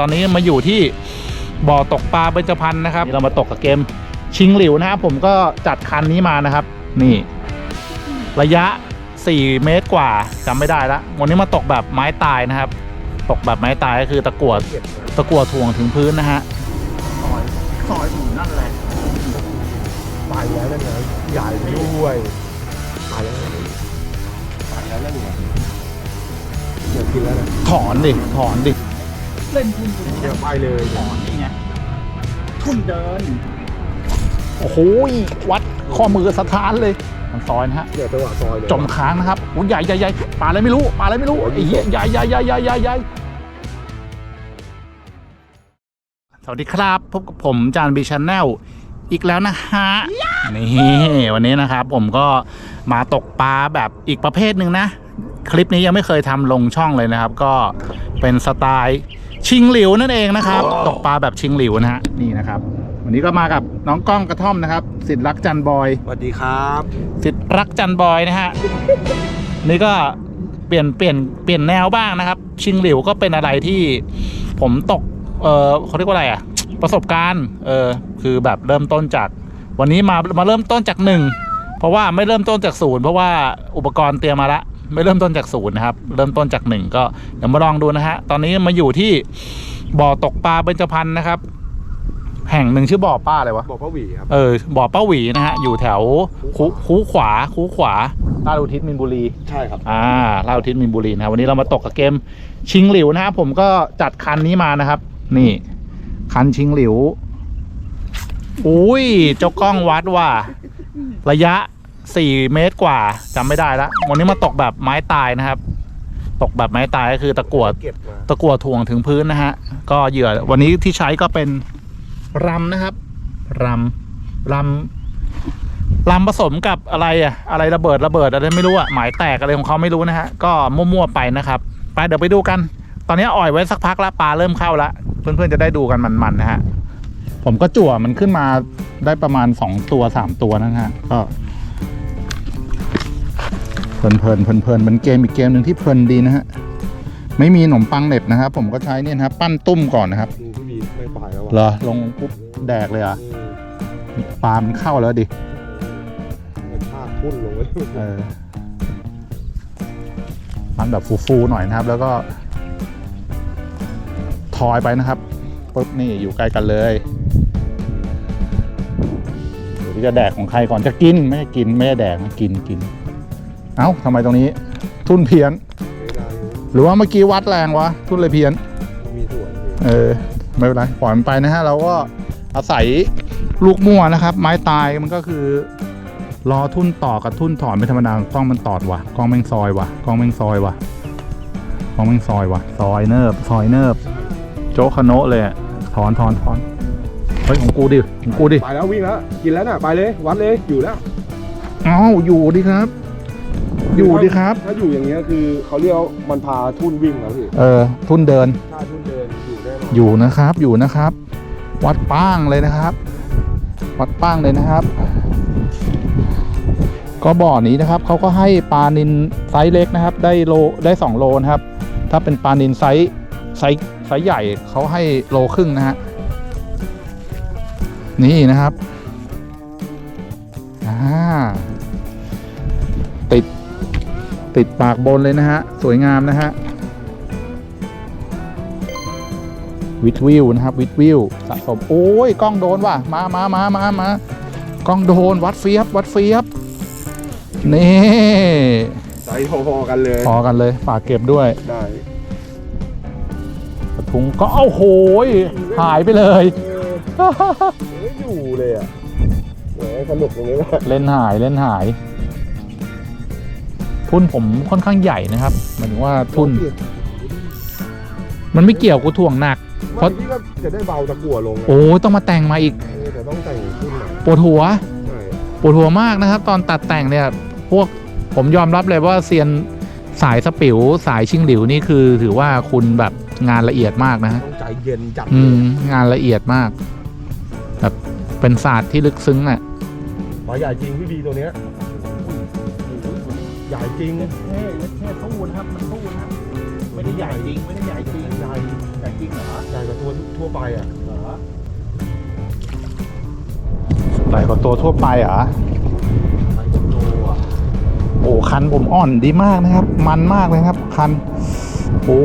ตอนนี้มาอยู่ที่บ่อตกปลาเบญจพรรณนะครับเรามาตกกับเกมชิงหลิวนะครับผมก็จัดคันนี้มานะครับ นี่ ระยะ 4 เมตรกว่าจำไม่ได้ละวันนี้มาตกแบบไม้ตายนะครับ ตกแบบไม้ตายก็คือตะกั่วตะกั่วถ่วงถึงพื้นนะฮะซอยซอยอยู่นั่นแหละไปแล้วนั่นไงใหญ่ด้วยไปแล้วไปแล้วนั่นไงเดี๋ยวกินแล้วนะถอนดิถอนดิ เล่นทุนเดี๋ยวไปเลยถอนนี่ไงทุนเดิน โอ้โหวัดข้อมือสถานเลยมันซอยนะฮะ เดี๋ยวจังหวะซอยเลยจมค้างนะครับโอ้ยใหญ่ใหญ่ใหญ่ปลาอะไรไม่รู้ปลาอะไรไม่รู้ไอ้เหี้ยใหญ่ใหญ่ใหญ่ใหญ่ใหญ่ใหญ่สวัสดีครับพบกับผมจานบีชาแนลอีกแล้วนะฮะนี่วันนี้นะครับ ผมก็มาตกปลาแบบอีกประเภทหนึ่งนะ คลิปนี้ยังไม่เคยทำลงช่องเลยนะครับ ก็เป็นสไตล์ ชิงหลิวนั่นเองนะครับ ตกปลาแบบชิงหลิวนะฮะนี่นะครับ วันนี้ก็มากับน้องก้องกระท่อมนะครับสิทธิ์รักจันบอยสวัสดีครับสิทธิ์รักจันบอยนะฮะนี่ก็เปลี่ยนเปลี่ยนเปลี่ยนแนวบ้างนะครับ ชิงหลิวก็เป็นอะไรที่ผมตกเออเขาเรียกว่าอะไรอะ ประสบการณ์เออคือแบบเริ่มต้นจาก วันนี้มามาเริ่มต้นจากหนึ่งเพราะว่าไม่เริ่มต้นจากศูนย์เพราะว่าอุปกรณ์เตรียมมาละ ไม่เริ่มต้นจากศูนย์นะครับ เริ่มต้นจากหนึ่งก็เดี๋ยวมาลองดูนะฮะ ตอนนี้มาอยู่ที่บ่อตกปลาเบญจพรรณนะครับ แห่งหนึ่งชื่อบ่อป้าอะไรวะ บอกพ่อหวีครับ เออ บ่อป้าหวีนะฮะ อยู่แถวคูคูขวาคูขวาลาดอุทิศมินบุรี ใช่ครับ อ่าลาดอุทิศมินบุรีนะครับวันนี้เรามาตกกับเกมชิงหลิวนะครับผมก็จัดคันนี้มานะครับ นี่คันชิงหลิว อุ้ยเจ้ากล้องวัดว่า ระยะ 4 เมตรกว่าจำไม่ได้ละวันนี้มาตกแบบไม้ตายนะครับ ตกแบบไม้ตายก็คือตะกั่วเก็บมาตะกั่วถ่วงถึงพื้นนะฮะ ก็เหยื่อวันนี้ที่ใช้ก็เป็นรำนะครับรำรำรำผสมกับอะไรอะอะไรระเบิดระเบิดอะไรไม่รู้อะหมายแตกอะไรของเขาไม่รู้นะฮะก็มั่วๆไปนะครับไปเดี๋ยวไปดูกัน ตอนนี้อ่อยไว้สักพักแล้วปลาเริ่มเข้าแล้วเพื่อนๆจะได้ดูกันมันๆนะฮะผมก็จั่วมันขึ้นมาได้ประมาณสองตัวสามตัวนะฮะก็ เพลินเพลินเพลินเพลินเป็นเกมอีกเกมหนึ่งที่เพลินดีนะฮะไม่มีขนมปังเหน็บนะครับ ผมก็ใช้เนี่ยนะครับปั้นตุ้มก่อนนะครับดูพี่บีไม่ไปแล้วเหรอะอลงปุ๊บแดกเลยเหรอะอืมปลามันเข้าแล้วดิเหมือนภาคทุ่นลงไว้เออมันแบบฟูๆหน่อยนะครับ แล้วก็ ทอยไปนะครับปุ๊บนี่อยู่ใกล้กันเลยเดี๋ยวจะแดกของใครก่อนจะกินไม่ได้กินไม่ได้แดกนะกินกิน เอ้าทำไมตรงนี้ ทุ่นเพี้ยนไม่ได้อยู่หรือว่าเมื่อกี้วัดแรงวะ ทุ่นเลยเพี้ยน มีส่วนอยู่เออ ไม่เป็นไร ปล่อยมันไปนะฮะ เราก็อาศัยลูกมั่วนะครับ ไม้ตายมันก็คือรอทุ่นต่อกับทุ่นถอนไม่ธรรมดากล้องมันตอดว่ะกล้องแม่งซอยว่ะกล้องแม่งซอยว่ะกล้องแม่งซอยว่ะ ซอยเนิบซอยเนิบ โจ๊กคาโนะเลยอะถอนถอนถอนเฮ้ยของกูดิของกูดิ ไปแล้ววิ่งแล้ว กินแล้วน่ะ ไปเลย วัดเลย อยู่แล้ว เอ้าอยู่ดิครับ อยู่ดิครับ ถ้าอยู่อย่างเงี้ยคือเขาเรียกว่ามันพาทุ่นวิ่งแล้วพี่เออ ทุ่นเดิน ถ้าทุ่นเดินอยู่แน่นอนอยู่นะครับ อยู่นะครับ วัดป้างเลยนะครับ วัดป้างเลยนะครับ ก็บ่อนี้นะครับเขาก็ให้ปลานินไซส์เล็กนะครับ ได้โลได้สองโลนะครับ ถ้าเป็นปลานินไซส์ไซส์ไซส์ใหญ่เขาให้โลครึ่งนะฮะ นี่นะครับ อ่าติด ติดปากบนเลยนะฮะ สวยงามนะฮะวิดวิวนะครับวิดวิวสะสมโอ้ยกล้องโดนว่ะมามามามามากล้องโดนวัดเฟียบวัดเฟียบนี่ใจพอๆกันเลย พอกันเลยฝากเก็บด้วยได้กระทุงก็เอ้าโหยหายไปเลยเออไม่อยู่เลยอะแหมสนุกตรงนี้แหละเล่นหายเล่นหาย ทุนผมค่อนข้างใหญ่นะครับหมายถึงว่าทุน มันไม่เกี่ยวกูถ่วงหนัก เพราะไม่พี่ก็จะได้เบาตะกั่วลงไงโอ้ยต้องมาแต่งมาอีกเออแต่ต้องแต่งขึ้นหน่อยปวดหัว ใช่ปวดหัวมากนะครับ ตอนตัดแต่งเนี่ย พวกผมยอมรับเลยว่าเซียนสายสปิวสายชิงหลิวนี่คือ ถือว่าคุณแบบงานละเอียดมากนะฮะต้องใจเย็นจัดอืม งานละเอียดมาก แบบเป็นศาสตร์ที่ลึกซึ้งอะ ปลาใหญ่จริงพี่บีตัวเนี้ย ใหญ่จริงแค่แค่ตู้นะครับ มันตู้นะแหมไม่ได้ใหญ่จริง ไม่ได้ใหญ่จริงใหญ่ใหญ่จริงเหรอใหญ่กว่าตัวทั่วไปอะเหรอใหญ่กว่าตัวทั่วไปเหรอใหญ่กว่าโลอะโอ้คันผมอ่อนดีมากนะครับ มันมากเลยครับ คัน โอ้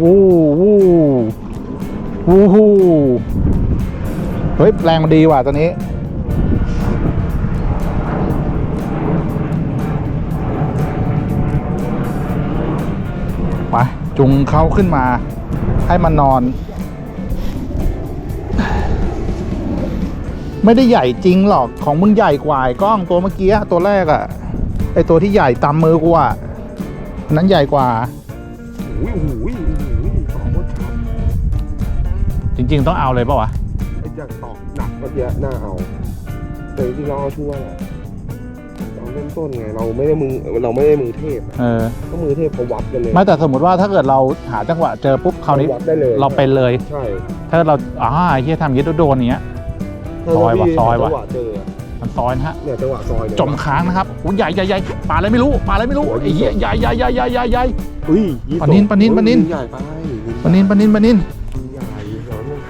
โอ้โอ้โอ้โหเฮ้ยแรงมันดีว่ะตัวนี้ไจุงเขาขึ้นมา ให้มันนอน ไม่ได้ใหญ่จริงหรอกของมึงใหญ่กว่าไอ้กล้องตัวเมื่อกี้อะตัวแรกอะไอตัวที่ใหญ่ตามมือกูอะอันนั้นใหญ่กว่าอุ้ยอุ้ยอุ้ยตอกโคตรชัดจริง ๆ ต้องเอาเลยป่าวะไอ้อย่างตอกหนักเมื่อกี้น่าเอาแต่จริงๆเราเอาช่วยอะเรา เริ่มต้นไงเราไม่ได้มือเราไม่ได้มือเทพอะเออก็มือเทพเขาวัดกันเลยไม่แต่สมมติว่าถ้าเกิดเราหาจังหวะเจอปุ๊บคราวนี้เขวัดได้เลยเราเป็นเลย ใช่ถ้าเราอ่าไอ้เฮียทำอยางงี้โดนๆอย่างเงี้ยถ้าซอยว่ะพี่ซอยว่ะจังหวะเจออะมันซอยนะฮะเนี่ยจังหวะซอยเนี่ยจมค้างนะครับอุ้ยใหญ่ใหญ่ใหญ่ปลาอะไรไม่รู้ปลาอะไรไม่รู้ไอ้เหี้ยใหญ่ใหญ่ใหญ่ใหญ่ใหญ่ใหญ่อุ้ยยี่สิบปลานิลปลานิลปลานิลใหญ่ไปปนินปนินปนินใหญ่เดี๋ยวนู่น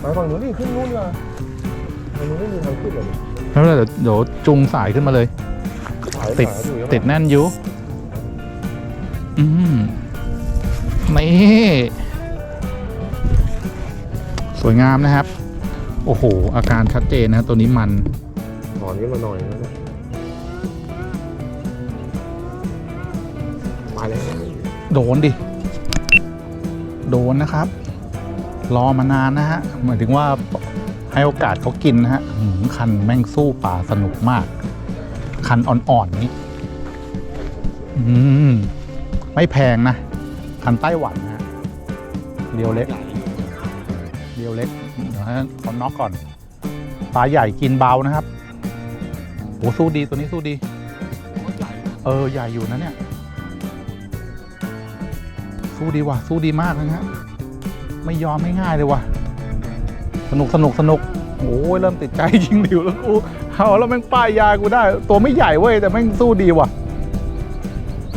ไปฝั่งนู้นดิขึ้นนู้นดีกว่าฝั่งนู้นไม่มีทางขึ้นเลย ไม่เป็นไรเดี๋ยวเดี๋ยวจุงสายขึ้นมาเลยสายติดสายอยู่ยังไงติดแน่นอยู่อืมนี่สวยงามนะครับ โอ้โห อาการชัดเจนนะตัวนี้มันถอนขึ้นมาหน่อยนะเนี่ยมาแล้วโดนดิ โดนนะครับ รอมานานนะฮะหมายถึงว่า ให้โอกาสเขากินนะฮะหืมคันแม่งสู้ป่าสนุกมาก คันอ่อนๆนี้อืมไม่แพงนะ คันไต้หวันนะฮะเดียวเล็ก เดียวเล็กเดี๋ยวให้ขอน็อกก่อน ปลาใหญ่กินเบานะครับโอ้สู้ดีตัวนี้สู้ดี เออ ใหญ่อยู่นะเนี่ย สู้ดีว่ะ สู้ดีมากนะฮะ ไม่ยอมไม่ง่ายเลยว่ะ สนุกสนุกสนุกโอ้ยเริ่มติดใจจริงดิวแล้วกูเอาแล้วแม่งป้ายยากูได้ ตัวไม่ใหญ่เว้ยแต่แม่งสู้ดีว่ะ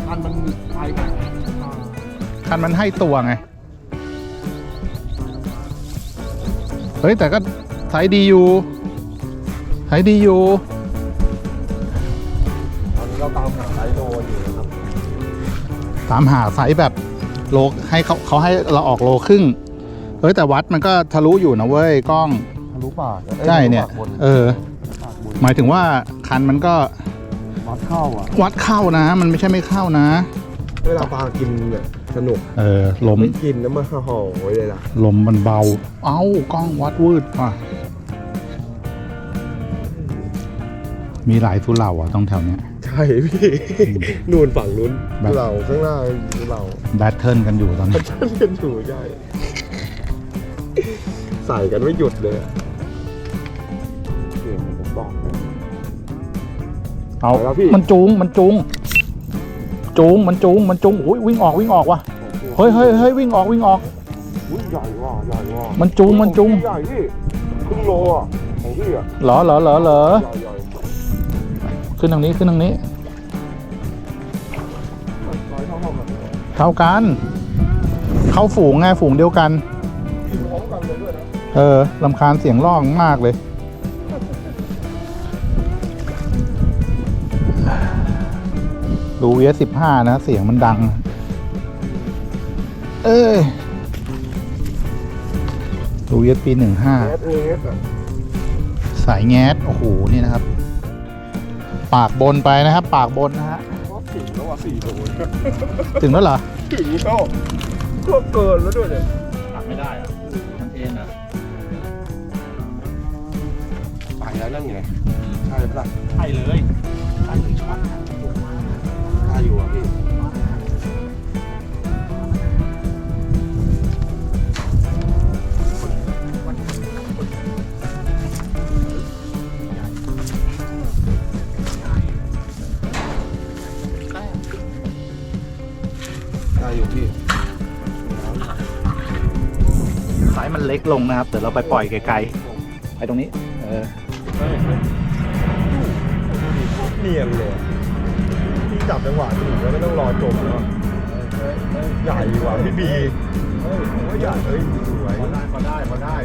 อันมันไปแบบคันมันให้ตัวไง เฮ้ย แต่ก็ไซส์ดีอยู่ไซส์ดีอยู่ตอนนี้เราตามหาไซโลอยู่นะครับตามหาไซส์แบบโลให้เขาเขาให้เราออกโลครึ่งเฮ้ยแต่วัดมันก็ทะลุอยู่นะเว้ยกล้อง ทะลุปากอ้ใช่เนี่ย ทะลุปากบนเออ ปากบนหมายถึงว่าคันมันก็วัดเข้าอะ วัดเข้านะ มันไม่ใช่ไม่เข้านะ เวลาปลากินเนี่ยสนุกเออลมไม่กินแล้วมันห่อไว้เลยล่ะลมมันเบา เอ้ากล้องวัดวืดว่ะมีหลายสุเหร่าอะต้องแถวเนี้ย ใช่พี่ นู่นฝั่งนู้นแบบ เราข้างหน้าเรา แบทเทิลกันอยู่ตอนนี้ฉันกันอยู่ใช่ ใส่กันไม่หยุดเลยอะนี่ผมบอกนะ เอาไปแล้วพี่ มันจูง มันจูง จูง มันจูง มันจูงโอ้ยวิ่งออกวิ่งออกว่ะเฮ้ยเฮ้ยเฮ้ยวิ่งออกวิ่งออก อุ้ยใหญ่ว่ะใหญ่ว่ะมันจูง มันจูง ใหญ่พี่ครึ่งโลอะของพี่อะเหรอเหรอเหรอเหรอใหญ่ใหญ่ขึ้นทางนี้ขึ้นทางนี้ ร้อยเท่าเท่ากันเท่ากัน เข้าฝูงไงฝูงเดียวกันกิน เออลำคาญเสียงร้องมากเลย ดูเวสิบห้านะ เสียงมันดัง เอ้ยดูเวสปีหนึ่งห้าเอสเอสอะสายแงสโอ้โห นี่นะครับ ปากบนไปนะครับ ปากบนนะฮะก็ถึงแล้วอะสี่โลถึงแล้วเหรอ ถึงแล้วก็เกินแล้วด้วยเนี่ยตักไม่ได้อะมันเอ็นอะ แล้วนั่นไง ใช่ปะล่ะใช่เลยใช่เลยช็อตนะใช่อยู่อะพี่ใช่อยู่พี่สายมันเล็กลงนะครับ เดี๋ยวเราไปปล่อยไกลๆ ไปตรงนี้ เออ เนียนเลยที่จับจังหวะถูกแล้วไม่ต้องรอจมแล้วอะใหญ่กว่าพี่บีใหญ่เฮ้ยสวยพอได้พอได้พอได้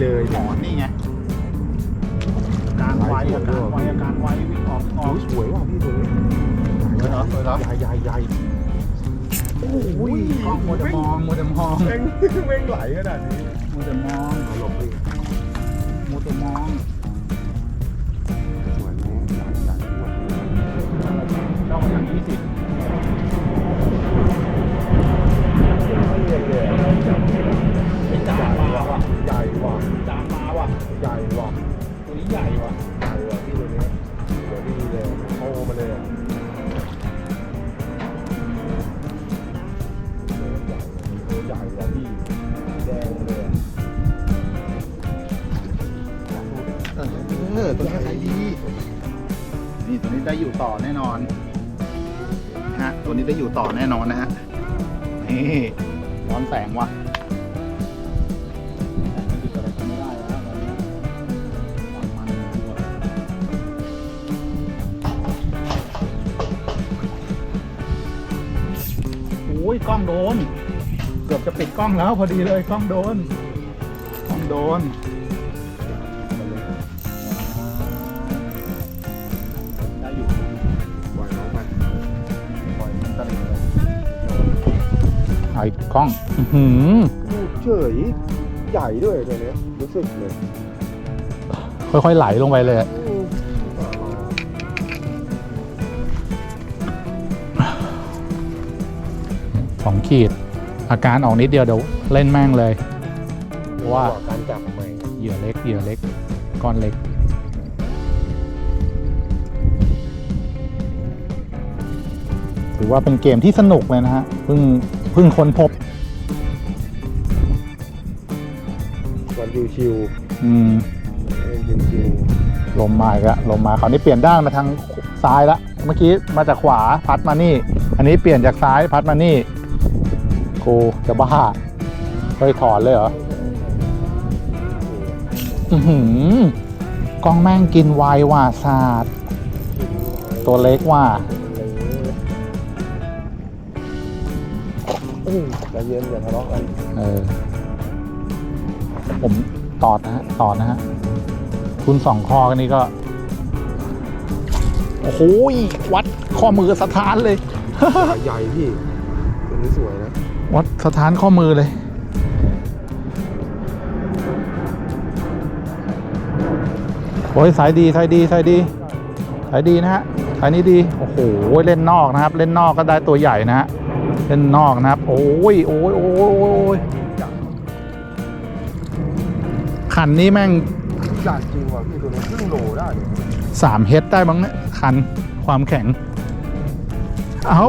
เดี๋ยวไปเลยหมอนนี่ไงอาการไว้อาการไว้อาการไว้วิ่งออกวิ่งอโอ้อกยสวยว่ะพี่ตัวนี้สวยเหรอสวยเหรอใหญ่ใหญ่ใหญ่โอ้อุ้ยกล้องมัวแต่มองมัวแต่มองแม่งแม่งไหลขนาดนี้มัวแต่มองเอาหลบดิมัวแต่มองสวยนี้ใหญ่ใหญ่สวยจ้องอย่างนี้สิ ต่อแน่นอนนะฮะ นี่ร้อนแสงว่ะมันหยุดอะไรกันไม่ได้แล้วตอนมันตัวโอ้ยกล้องโดน เกือบจะปิดกล้องแล้วพอดีเลยกล้องโดน กล้องโดน กล้อง อื้อหือลูกเฉยใหญ่ด้วยตัวเนี้ยรู้สึกเลยค่อยๆไหลลงไปเลยอะอืมสองขีด อาการออกนิดเดียวเดี๋ยวเล่นแม่งเลย ว่า การจับใหม่เหยื่อเล็กเหยื่อเล็ก ก้อนเล็ก ถือว่าเป็นเกมที่สนุกเลยนะฮะเพิ่ง เพิ่งค้นพบ วันชิวอืมๆเล่นชิวลมมาอีกแล้วลมมาคราวนี้เปลี่ยนด้านมาทางซ้ายละเมื่อกี้มาจากขวาพัดมานี่ อันนี้เปลี่ยนจากซ้ายพัดมานี่กูจะบ้าเคยถอนเลยเหรออือหือกล้องแม่งกินไวว่ะศาสตร์ๆตัวเล็กว่ะอื ใจเย็นอย่าทะเลาะกันเออ ผมตอดนะฮะตอดนะฮะ คุณสองคอกันนี้ก็ โอ้โหวัดข้อมือสถานเลยใหญ่พี่ตัวนี้สวยนะวัดสถานข้อมือเลย โอ้ยสายดีสายดีสายดีสายดีนะฮะสายนี้ดี โอ้โห เล่นนอกนะครับ เล่นนอกก็ได้ตัวใหญ่นะฮะ เล่นนอกนะครับ โอ้ยโอ้ยโอ้ยโอ้ยคันนี้แม่งใหญ่จริงว่ะพี่ตัวนี้ครึ่งโลได้สามเฮดได้บ้างเนี่ยคันความแข็ง เอา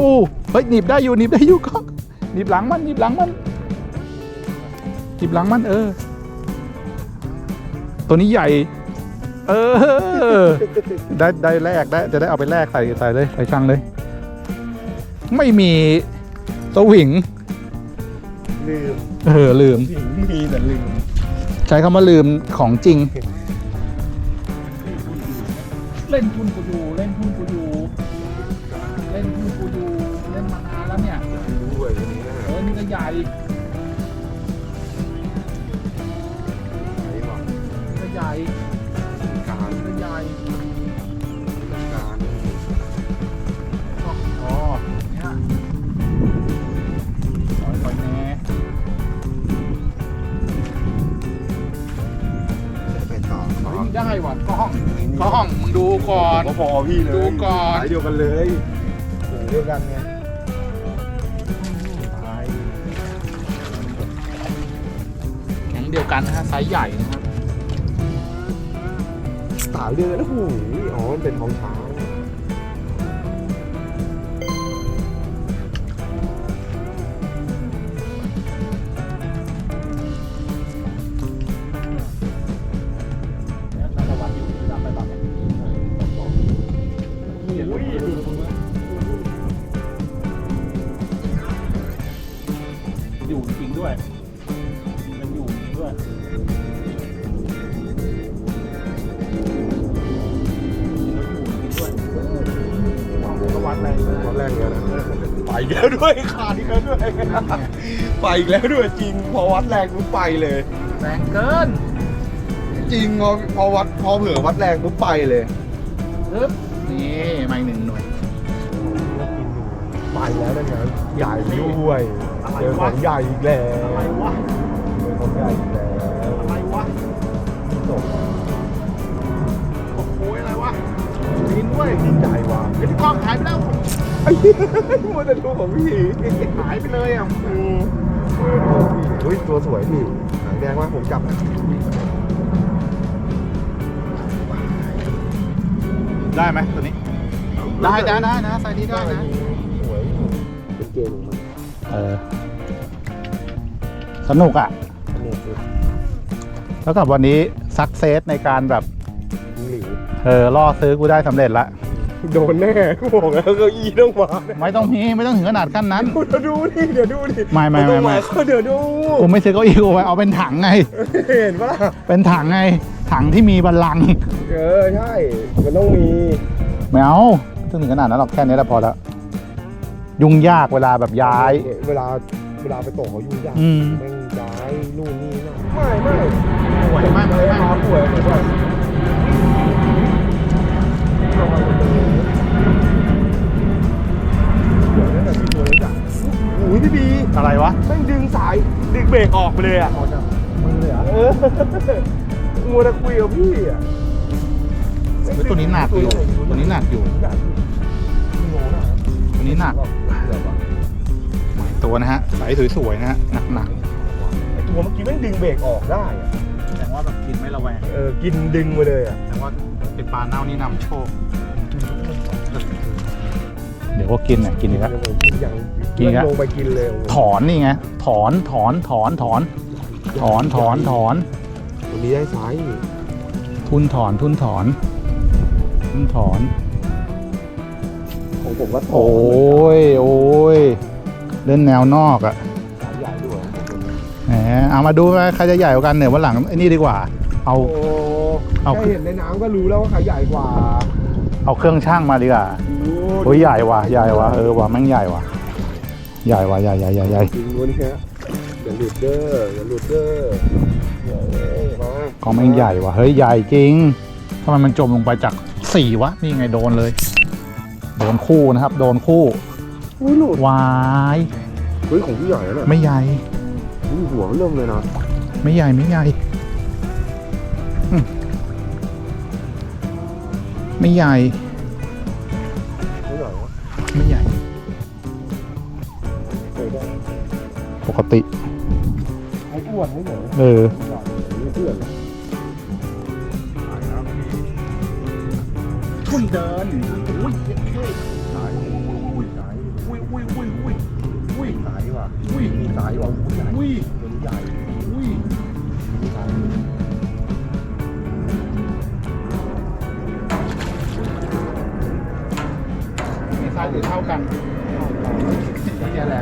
เฮ้ยหนีบได้อยู่หนีบได้อยู่ก็หนีบหลังมันหนีบหลังมันหนีบหลังมันเออ ตัวนี้ใหญ่ เออ ได้ได้แลกได้จะได้เอาไปแลกใส่ใส่เลยใส่ช่างเลย ไม่มี สวิง ลืมเออ ลืมถึงมีแต่ลืมใช้คำว่าลืมของจริง เล่นทุนกูอยู่เล่นทุนกูอยู่เล่นทุนกูอยู่เล่นมานานแล้วเนี่ยด้วยตัวนี้นะเออนี่ก็ใหญ่ พอพี่เลยดูก่อน สายเดียวกันเลยสูงเดียวกันไงตายแข็งเดียวกันนะฮะไซส์ใหญ่นะครับสายเดียวกันแล้วหูยอ๋อมันเป็นท้องช้าง ขาดอีกแล้วด้วยไปอีกแล้วด้วยจริง พอวัดแรงปุ๊บไปเลย แรงเกินจริงพอพอวัดพอเผื่อวัดแรงปุ๊บไปเลยปึ๊บนี่มาอีกหนึ่งหน่วย ไปแล้วนั่นไงใหญ่ด้วยเจอของใหญ่อีกแล้วอะไรวะเจอของใหญ่อีกแล้วอะไรวะจบโอ้โหอะไรวะดินด้วยใหญ่ว่ะ เดี๋ยวกล้องหายไปแล้วไอ้ มัวแต่ดูของพี่หายไปเลยอะอืมอุ้ยตัวสวยพี่หางแดงมากผมจับนะได้ไหมตัวนี้ ได้ได้ได้นะไซส์นี้ได้นะสวยเป็นเกมของมันเออสนุกอะอันนี้คือแล้วกับวันนี้ซักเซสในการแบบหลิวเออล่อซื้อกูได้สำเร็จละ โดนแน่กูบอกแล้วเก้าอี้ต้องมาแน่ไม่ต้องมีไม่ต้องถึงขนาดขั้นนั้น เดี๋ยวดูดิเดี๋ยวดูดิไม่ไม่ไม่ไม่นต้องาเดี๋ยวดูกูไม่ซื้อเก้าอี้กูไปเอาเป็นถังไง เห็นปะล่ะเป็นถังไง ถังที่มีบัลลังก์เออใช่ มันต้องมีไม่เอาไม่ต้องถึงขนาดนั้นหรอกแค่นี้แหละพอแล้วยุ่งยากเวลาแบบย้าย เวลาเวลาไปตกเขายุ่งยากอืม แม่งย้ายนู่นนี่นั่นไม่ไม่ป่วยมากเลยมาป่วยป่วย ยพี่บีอะไรวะแม่งดึงสายดึงเบรกออกไปเลยอะมือเลยเหรอเออมัวแต่คุยกับพี่อะเฮ้ยตัวนี้หนักอยู่ ตัวนี้หนักอยู่หนักอยู่โง่นะตัวนี้หนักเดี๋ยวก่อนตัวนะฮะใสสวยๆนะฮะหนักหนักไอ้ตัวเมื่อกี้แม่งดึงเบรกออกได้อะแสดงว่าแบบกินไม่ระแวงเออกินดึงไปเลยอะ แสดงว่าเป็นปลาเน่านี่นำโชค เดี๋ยวก็กินเนี่ยกินอีกแล้วเดี๋ยวผมกินอย่าง กินอีกแล้วลงไปกินเลยถอนนี่ไงถอนถอนถอนถอนถอนถอนถอนตัวนี้ได้ไซส์ทุนถอนทุนถอนทุนถอนของผมก็ถอนโอ้ยโอ้ยเล่นแนวนอกอะสายใหญ่ด้วยแหมเอามาดูว่าใครจะใหญ่กว่ากันเนี่ยวันหลังไอ้นี่ดีกว่า เอาโอ้เอาแค่เห็นในน้ำก็รู้แล้วว่าใครใหญ่กว่า เอาเครื่องช่างมาดีกว่าโอ้ยใหญ่ว่ะใหญ่ว่ะเออว่ะแม่งใหญ่ว่ะ ใหญ่ว่ะใหญ่ใหญ่ใหญ่ใหญ่จริงวันนี้ฮะอย่าหลุดเด้ออย่าหลุดเด้อเฮ้ยมาก็แม่งใหญ่ว่ะเฮ้ยใหญ่จริงทำไมมันจมลงไปจากสี่วะนี่ไงโดนเลย โดนคู่นะครับ โดนคู่อุ้ยหลุดวายเฮ้ยของพี่ใหญ่แล้วเนี่ยไม่ใหญ่อุ้ยหัวมันเริ่มเลยนะไม่ใหญ่ไม่ใหญ่อืมไม่ใหญ่ ไม่ใหญ่ ปกติไอ้อ้วนไม่เหมือนเออใหญ่ไม่เพื่อนเลยทุนเดินอุ้ยสายอุ้ยสายอุ้ยอุ้ยอุ้ยอุ้ยอุ้ยสายว่ะอุ้ยมีสายว่ะอุ้ยใหญ่อุ้ยเป็นใหญ่อุ้ยสายมีไซส์หรือเท่ากันก็แย่แหล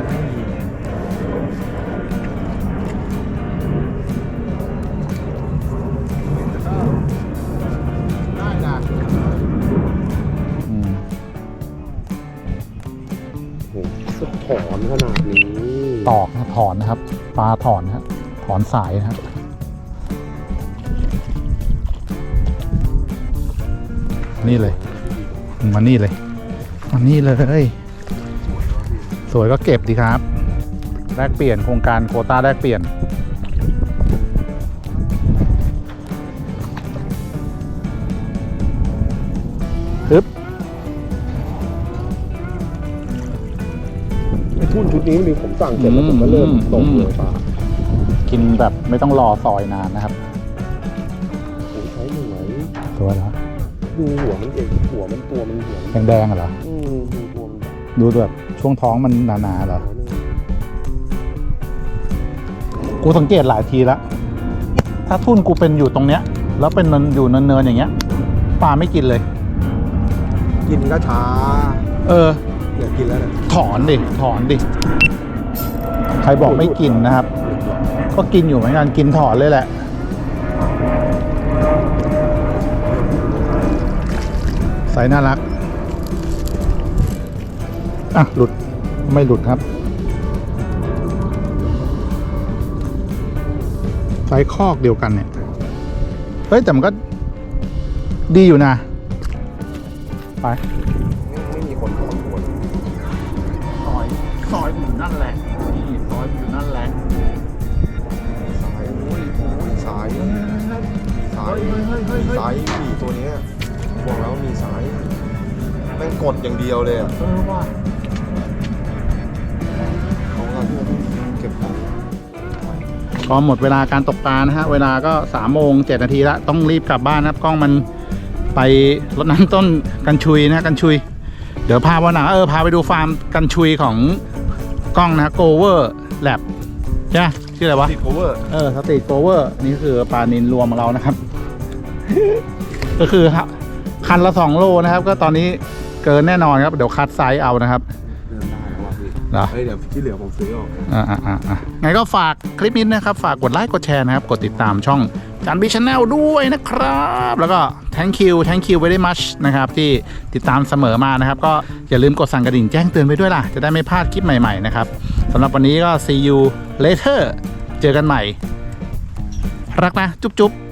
ถอนขนาดนี้ตอกนะถอนนะครับ ปลาถอนนะถอนสายนะครับนี่เลยมานี่เลยมานี่เลย สวยก็เก็บดีครับ แลกเปลี่ยนโครงการโคต้าแลกเปลี่ยน นชุดนี้นี่ผมสั่งเสร็จแล้วผมก็เริ่มตกเลยป่ะกินแบบไม่ต้องรอซอยนานนะครับผมใช้หน่วยสวยแล้วดูหัวมันเองหัวมันตัวมันหัวมันแดงๆอะเหรออืมดูตัวมันดูแบบช่วงท้องมันหนาๆเหรอกูสังเกตหลายทีแล้วถ้าทุ่นกูเป็นอยู่ตรงเนี้ย แล้วเป็นเนินอยู่เนินๆอย่างเงี้ยปลาไม่กินเลย กินก็ช้า เออ อยากกินแล้วนะ ถอนดิ ถอนดิ ใครบอกไม่กินนะครับ ก็กินอยู่เหมือนกันกินถอนเลยแหละสายน่ารัก อะ หลุด ไม่หลุดครับไซส์คอกเดียวกันเนี่ย เฮ้ย แต่มันก็ดีอยู่นะ ไป ซอยอยู่นั่นแหละนี่ซอยอยู่นั่นแหละสายโอ้ยโอ้ยสายสายสายผีตัวเนี้ยบอกแล้วมีสายแม่งกดอย่างเดียวเลยอะเออว่ะเขาก็ที่มันเก็บของก็หมดเวลาการตกปลานะฮะ เวลาก็สามโมงเจ็ดนาทีละต้องรีบกลับบ้านนะครับ กล้องมันไปรดน้ำต้นกันชุยนะฮะกันชุย เดี๋ยวพาวันหนังเออพาไปดูฟาร์มกันชุยของ กล้องนะโกเวอร์แลบใช่ไหมชื่ออะไรวะ ติดโอเวอร์เออสตรีทโกเวอร์นี่คือปลานินรวมของเรานะครับ ก็คือครับคันละสองโลนะครับ ก็ตอนนี้เกินแน่นอนครับ เดี๋ยวคัดไซส์เอานะครับ เหรอ เฮ้ยเดี๋ยวที่เหลือผมซื้อออก อ่าอ่าอ่าอ่าไงก็ฝากคลิปนี้นะครับ ฝากกดไลค์กดแชร์นะครับ กดติดตามช่องจันบีชาแนลด้วยนะครับ แล้วก็ thank you thank you very much นะครับ ที่ติดตามเสมอมานะครับ ก็อย่าลืมกดสั่นกระดิ่งแจ้งเตือนไปด้วยล่ะ จะได้ไม่พลาดคลิปใหม่ๆนะครับสำหรับวันนี้ก็ see you later เจอกันใหม่ รักนะ จุ๊บๆ